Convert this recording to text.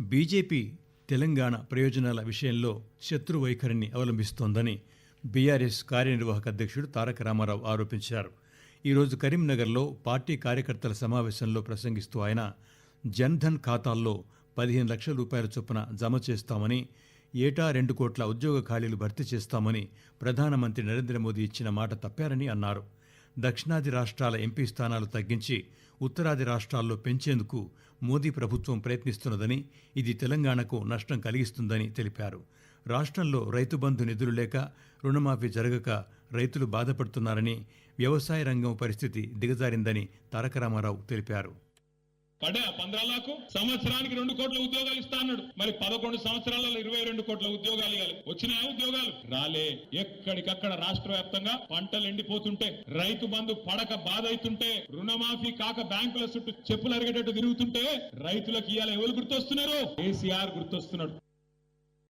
BJP Telangana ప్రయోజనాల విషయంలో శత్రు వైఖరిని అవలంబిస్తోందని బీఆర్ఎస్ కార్యనిర్వాహక అధ్యక్షుడు తారక రామారావు ఆరోపించారు. ఈరోజు కరీంనగర్లో పార్టీ కార్యకర్తల సమావేశంలో ప్రసంగిస్తూ ఆయన జన్ధన్ ఖాతాల్లో పదిహేను లక్షల రూపాయల చొప్పున జమ చేస్తామని ఏటా రెండు కోట్ల ఉద్యోగ ఖాళీలు భర్తీ చేస్తామని ప్రధానమంత్రి నరేంద్ర మోదీ ఇచ్చిన మాట తప్పారని అన్నారు. దక్షిణాది రాష్ట్రాల ఎంపీ స్థానాలు తగ్గించి ఉత్తరాది రాష్ట్రాల్లో పెంచేందుకు మోదీ ప్రభుత్వం ప్రయత్నిస్తున్నదని ఇది తెలంగాణకు నష్టం కలిగిస్తుందని తెలిపారు. రాష్ట్రంలో రైతు బంధు నిధులు లేక రుణమాఫీ జరగక రైతులు బాధపడుతున్నారని వ్యవసాయ రంగం పరిస్థితి దిగజారిందని తారక రామారావు తెలిపారు. పడే పంద్రాలకు సంవత్సరానికి రెండు కోట్ల ఉద్యోగాలు ఇస్తా అన్నాడు. మరి పదకొండు సంవత్సరాలలో ఇరవై రెండు కోట్ల ఉద్యోగాలు ఇవ్వాలి. వచ్చినాయా ఉద్యోగాలు? రాలే. ఎక్కడికక్కడ రాష్ట్ర వ్యాప్తంగా పంటలు ఎండిపోతుంటే రైతు బంధు పడక బాధ అవుతుంటే రుణమాఫీ కాక బ్యాంకుల చుట్టూ చెప్పులు అరిగేటట్టు తిరుగుతుంటే రైతులకు ఇవాళ ఎవరు గుర్తొస్తున్నారు? కేసీఆర్ గుర్తొస్తున్నాడు.